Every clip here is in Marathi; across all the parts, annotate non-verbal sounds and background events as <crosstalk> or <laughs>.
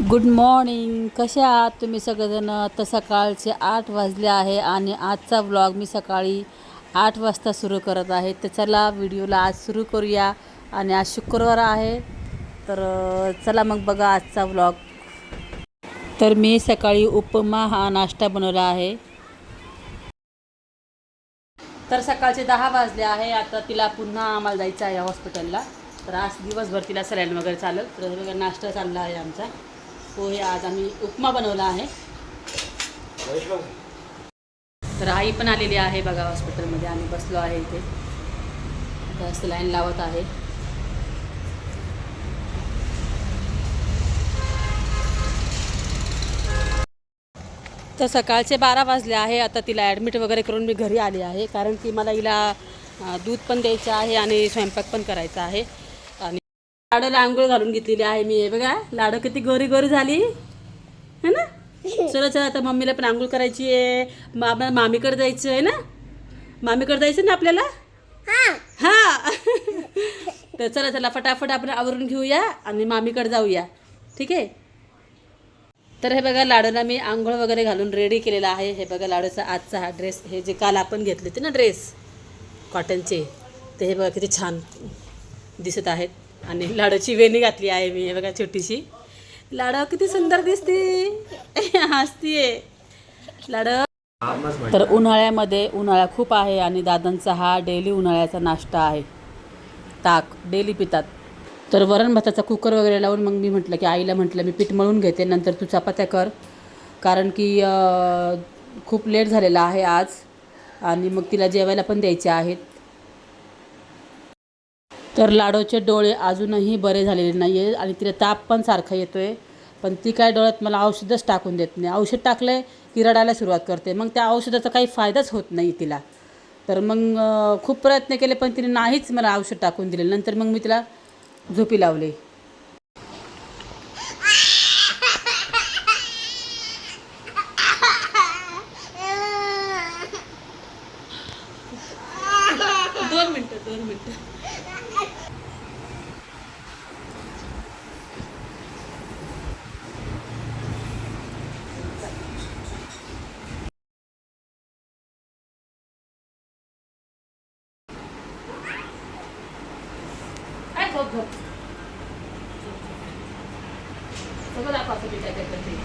गुड मॉर्निंग कसे आहात तुम्ही सगळेजण? तर सकाळचे आठ वाजले आहे आणि आजचा व्लॉग मी सकाळी आठ वाजता सुरू करत आहे. तर चला व्हिडिओला आज सुरू करूया. आणि आज शुक्रवार आहे तर चला मग बघा आजचा व्लॉग तर मी सकाळी उपमा हा नाश्ता बनवला आहे. तर सकाळचे दहा वाजले आहे. आता तिला पुन्हा आम्हाला जायचं आहे हॉस्पिटलला. तर आज दिवसभर तिला सलाईन वगैरे चालत तर नाश्ता चालला आहे आमचा. पोहे आज आम्ही उपमा बनवला आहे. तर आई पण आलेली आहे बघा हॉस्पिटलमध्ये. आम्ही बसलो आहे इथे. आता सलाईन लावत आहे. तर सकाळचे बारा वाजले आहे. आता तिला ॲडमिट वगैरे करून मी घरी आली आहे. कारण की मला हिला दूध पण द्यायचं आहे आणि स्वयंपाक पण करायचा आहे. लाडूला आंघोळ घालून घेतलेली आहे मी. हे बघा लाडू किती गोरी गोरी झाली. है ना? चला चला आता मम्मीला पण आंघोळ करायची आहे. आपल्याला मामीकडे जायचं आहे ना? मामीकडे जायचं ना आपल्याला? हां. तर चला चला फटाफट आपण आवरून घेऊया आणि मामीकडे जाऊया. ठीक आहे? तर हे बघा लाडूला मी आंघोळ वगैरे घालून रेडी केलेला आहे. हे बघा लाडूचा आजचा हा ड्रेस हे जे काल आपण घेतले होते ना ड्रेस कॉटनचे ते हे बघा किती छान दिसत आहेत. आणि लाडूची वेणी घातली आहे मी बघा छोटीशी. लाडू किती सुंदर दिसते. हसतीये. लाडू. तर उन्हाळ्यामध्ये उन्हाळा खूप आहे आणि दादांचा हा डेली उन्हाळ्याचा नाश्ता आहे. ताक डेली पितात. तर वरण भाताचा कुकर वगैरे लावून मग मी म्हटलं की आईला म्हटलं मी पीठ मळून घेते नंतर तू चपात्या कर. कारण की खूप लेट झालेला आहे आज. आणि मग तिला जेवायला पण द्यायचे आहेत. तर लाडूचे डोळे अजूनही बरे झालेले नाही आहे आणि तिला ताप पण सारखा येतो आहे पण ती काय डोळ्यात मला औषधच टाकून देत नाही. औषध टाकलं आहे की रडायला सुरुवात करते. मग त्या औषधाचा काही फायदाच होत नाही तिला. तर मग खूप प्रयत्न केले पण तिने नाहीच मला औषध टाकून दिले. नंतर मग मी तिला झोपी लावली दोन मिनटं दोन मिनटं काय झोप सगळं दाखवा तुम्ही काय करतात ते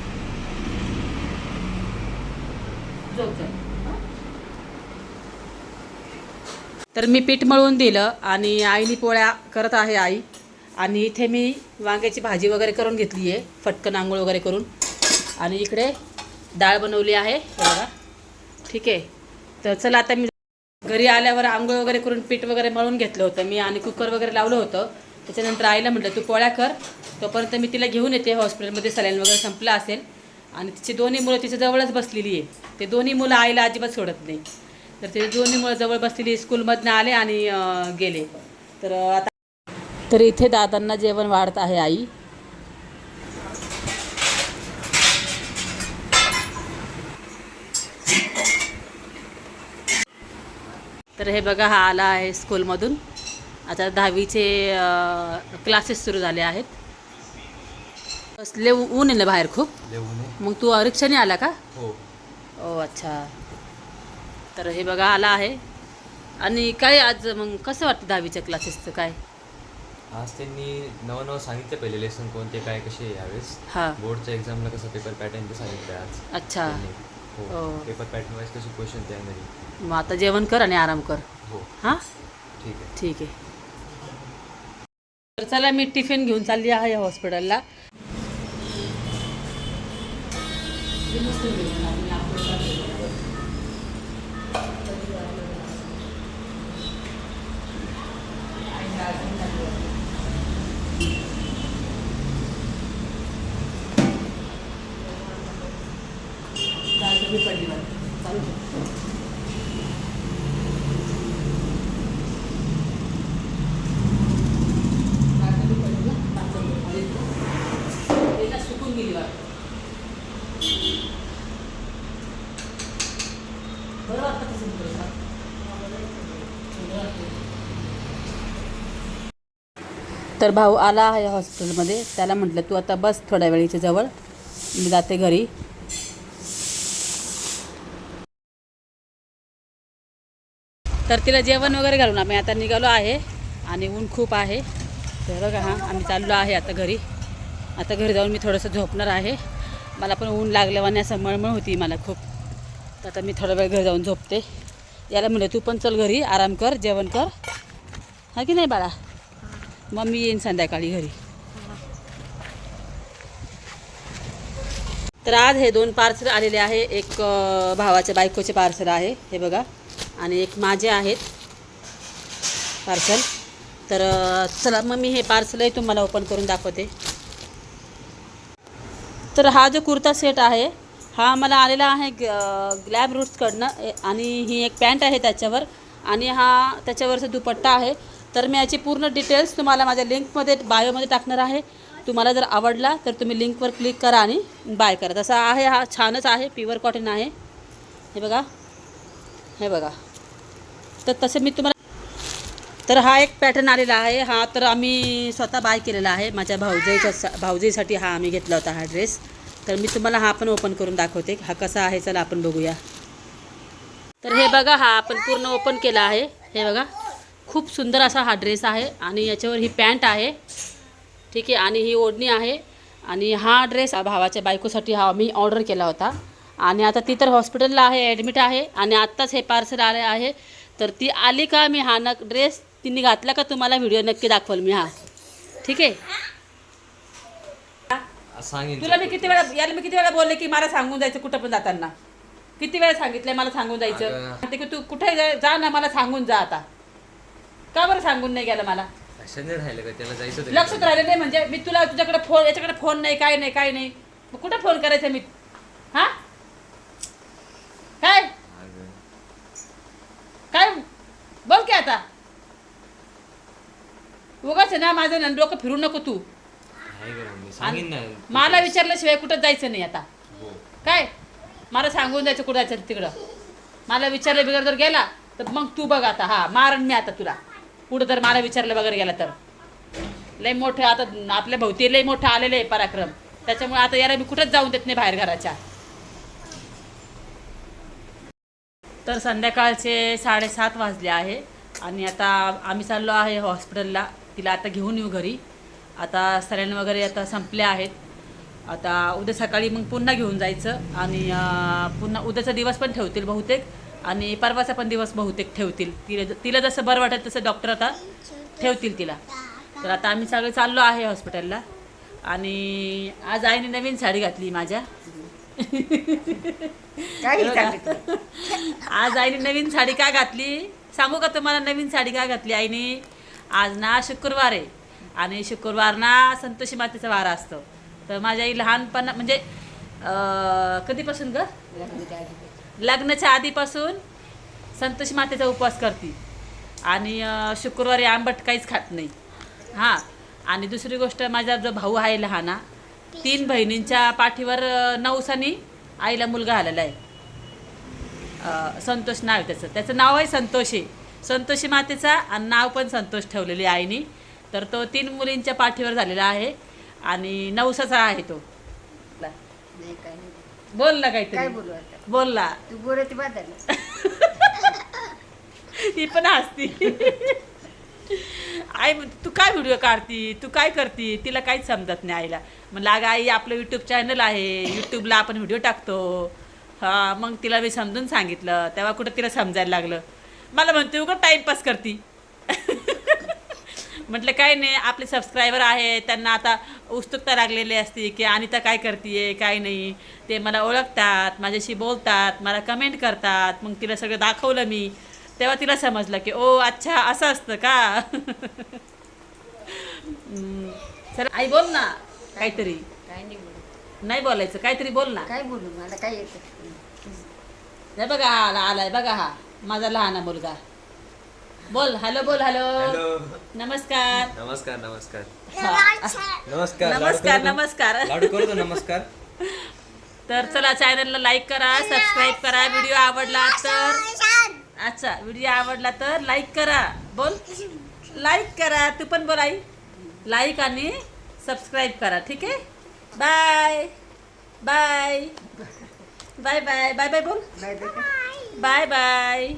झोप झोप तर मी पीठ मळून दिलं आणि आईनी पोळ्या करत आहे आई. आणि इथे मी वांग्याची भाजी वगैरे करून घेतली आहे फटकन आंघोळ वगैरे करून. आणि इकडे डाळ बनवली आहे बघा. ठीक आहे. तर चला आता मी घरी आल्यावर आंघोळ वगैरे करून पीठ वगैरे मळून घेतलं होतं. मी आणि कुकर वगैरे लावलं होतं. त्याच्यानंतर आईला म्हटलं तू पोळ्या कर. तोपर्यंत मी तिला घेऊन येते हॉस्पिटलमध्ये. सलाईन वगैरे संपलं असेल. आणि तिची दोन्ही मुलं तिच्या जवळच बसलेली आहे. ते दोन्ही मुलं आईला अजिबात सोडत नाही. तर ते दोन्ही मुलं जवळ बसलेली स्कूलमधनं आले आणि गेले. तर आता तर इथे दादांना जेवण वाढत आहे आई. तर हे बघा हा आला आहे स्कूलमधून. आता दहावीचे क्लासेस सुरू झाले आहेत. कसले ऊ- ऊन आहे ना बाहेर खूप. मग तू रिक्षाने आला का? हो. ओ अच्छा. तर हे बघा आला आहे. आणि काय आज मग कसं वाटतं दहावीच्या क्लासेसचं काय? आज त्यांनी नवं नवं सांगितलं पहिले लेसन कोणते काय कसे यावेळेस. हां. बोर्डच्या एक्झामला कसं पेपर पॅटर्न ते सांगितलं आज. अच्छा. हो. हो. पेपर पॅटर्न वाईज कसे क्वेश्चन त्यामध्ये मग आता जेवण कर आणि आराम कर. हो. हां? ठीक आहे. ठीक आहे. तर चला मी टिफिन घेऊन चालली आहे हॉस्पिटलला सुकून गेली बरं वाटतं तर भाऊ आला आहे हॉस्पिटलमध्ये त्याला म्हटलं तू आता बस थोड्या वेळीच्या जवळ. मी जाते घरी. तर तिला जेवण वगैरे घालून आम्ही आता निघालो आहे आणि ऊन खूप आहे. तर बघा हां आम्ही चाललो आहे आता घरी. आता घरी जाऊन मी थोडंसं झोपणार आहे. मला पण ऊन लागल्यावाने असं मळमळ होती मला खूप. तर आता मी थोडा वेळ घरी जाऊन झोपते. याला म्हणलं तू पण चल घरी आराम कर जेवण कर. हा की नाही बाळा? मग मी येईन संध्याकाळी घरी. तर आज हे दोन पार्सल आलेले आहे. एक भावाच्या बायकोचे पार्सल आहे. हे बघा. आणि एक माझे आहेत. पार्सल. तर चला मग मी हे पार्सलही तुम्हाला ओपन करून दाखवते. तर हा जो कुर्ता सेट आहे हा मला आलेला आहे ग्लॅब रूट्सकडनं ए- आणि ही एक पॅन्ट आहे त्याच्यावर. आणि हा त्याच्यावरचा दुपट्टा आहे. तर मी याची पूर्ण डिटेल्स तुम्हाला माझ्या लिंकमध्ये बायोमध्ये टाकणार आहे. तुम्हाला जर आवडला तर तुम्ही लिंकवर क्लिक करा आणि बाय करा. तसा आहे हा छानच आहे प्युअर कॉटन आहे. हे बघा. हे बघा. तर तसं मी तुम्हाला तर हा एक पॅटर्न आलेला आहे. हा तर आम्ही स्वतः बाय केलेला आहे. माझ्या भाऊजाईच्या भाऊजाईसाठी हा आम्ही घेतला होता हा ड्रेस तर मी तुम्हाला हा पण ओपन करून दाखवते. हा कसा आहे चला आपण बघूया. तर हे बघा हा आपण पूर्ण ओपन केला आहे. हे बघा खूप सुंदर असा हा ड्रेस आहे आणि याच्यावर ही पॅन्ट आहे. ठीक आहे आणि ही ओढणी आहे. आणि हा ड्रेस भावाच्या बायकोसाठी हा मी ऑर्डर केला होता. आणि आता ती तर हॉस्पिटलला आहे ॲडमिट आहे आणि आत्ताच हे पार्सल आले आहे. तर ती आली का मी? हा नक ड्रेस तिने घातला का तुम्हाला? व्हिडिओ नक्की दाखवल मी हा. ठीक आहे? तुला मी किती वेळा याला मी किती वेळा बोलले की मला सांगून जायचं कुठं पण जाताना? किती वेळा सांगितलंय मला सांगून जायचं. म्हणते की तू कुठे जा ना मला सांगून जा आता. का बरं सांगून नाही गेलं मला? लक्षात नाही राहिलं का त्याला जायचं होतं लक्षात राहिलं नाही म्हणजे मी तुला तुझ्याकडे फोन याच्याकडे फोन नाही काय नाही काय नाही. मग कुठं फोन करायचा मी? हा? काय. काय? बोल की आता. उगाच ना माझं ना डोकं फिरू नको तू. सांगेन ना. मला विचारल्याशिवाय कुठं जायचं नाही आता. हो. काय? मला सांगून जायचं कुठं जायचं तिकडं. मला विचारलं बिगर जर गेला तर मग तू बघ आता. हा मारण मी आता तुला. कुठं तर मला विचारलं वगैरे गेला तर. लय मोठं आता आपल्या भोवती लय मोठं आलेलं आहे पराक्रम. त्याच्यामुळे आता याला मी कुठंच जाऊन देत नाही बाहेर घराच्या. तर संध्याकाळचे साडेसात वाजले आहे. आणि आता आम्ही चाललो आहे हॉस्पिटलला. तिला आता घेऊन येऊ घरी. आता सलाईन वगैरे आता संपले आहेत. आता उद्या सकाळी मग पुन्हा घेऊन जायचं. आणि पुन्हा उद्याचा दिवस पण ठेवतील बहुतेक. आणि परवाचा पण दिवस बहुतेक ठेवतील. तिला तिला जसं बरं वाटेल तसं डॉक्टर आता ठेवतील तिला. तर आता आम्ही सगळे चाललो आहे हॉस्पिटलला. आणि आज आईने नवीन साडी घातली माझ्या. काही बघा. सांगितलं आज आईने नवीन साडी का घातली? सांगू का तुम्हाला नवीन साडी का घातली आईने? आज ना शुक्रवार आहे आणि शुक्रवार ना संतोषी मातेचा वारा असतो. तर माझ्या आई लहानपणा म्हणजे अं, कधीपासून ग? लग्नाच्या आधीपासून संतोषी मातेचा उपवास करते. आणि अं, शुक्रवारी आंबट काहीच खात नाही. हां. आणि दुसरी गोष्ट माझा जो भाऊ आहे लहाना तीन बहिणींच्या पाठीवर नवसानी आईला मुलगा आलेला आहे. संतोष नाव आहे त्याचं. त्याचं नाव आहे संतोष. संतोषी मातेचा आणि नाव पण संतोष ठेवलेली आईनी. तर तो तीन मुलींच्या पाठीवर झालेला आहे आणि नवसाचा आहे तो. नाही काय नाही. बोल ना काय काहीतरी बोलू आता? बोल ना. तू बोलत बदल ती पण हसती. आई म्हणते तू काय व्हिडिओ काढती? तू काय करती? तिला काहीच समजत नाही आईला. म्हणलं अगं आई आपलं यूट्यूब चॅनल आहे. यूट्यूबला आपण व्हिडिओ टाकतो. हा मग तिला मी समजून सांगितलं. तेव्हा कुठं तिला समजायला लागलं. मला म्हणते उगं टाईमपास करती. <laughs> म्हटलं काय नाही आपले सबस्क्रायबर आहे. त्यांना आता उत्सुकता लागलेली असते की अनिता काय करते काय नाही. ते मला ओळखतात माझ्याशी बोलतात मला कमेंट करतात. मग तिला सगळं दाखवलं मी. तेव्हा तिला समजलं की ओ अच्छा असं असतं का? <laughs> चल आई बोल ना. काहीतरी. काय नाही बोलू नाही बोलायचं. काहीतरी बोल ना. काय बोलू? मला काय येतं हे बघा हा आला आलाय. बघा हा. माझा लहान मुलगा. बोल हॅलो बोल हॅलो. हॅलो. नमस्कार. नमस्कार नमस्कार. नमस्कार. नमस्कार? नमस्कार. लाडू करतो? नमस्कार. तर चला चॅनलला लाईक करा सबस्क्राईब करा. व्हिडिओ आवडला तर अच्छा व्हिडिओ आवडला तर लाईक करा. बोल. लाईक करा. तू पण बोल आई. लाईक आणि सबस्क्राईब करा ठीक आहे? Bye bye bye bye bye bye बोल. Bye bye bye bye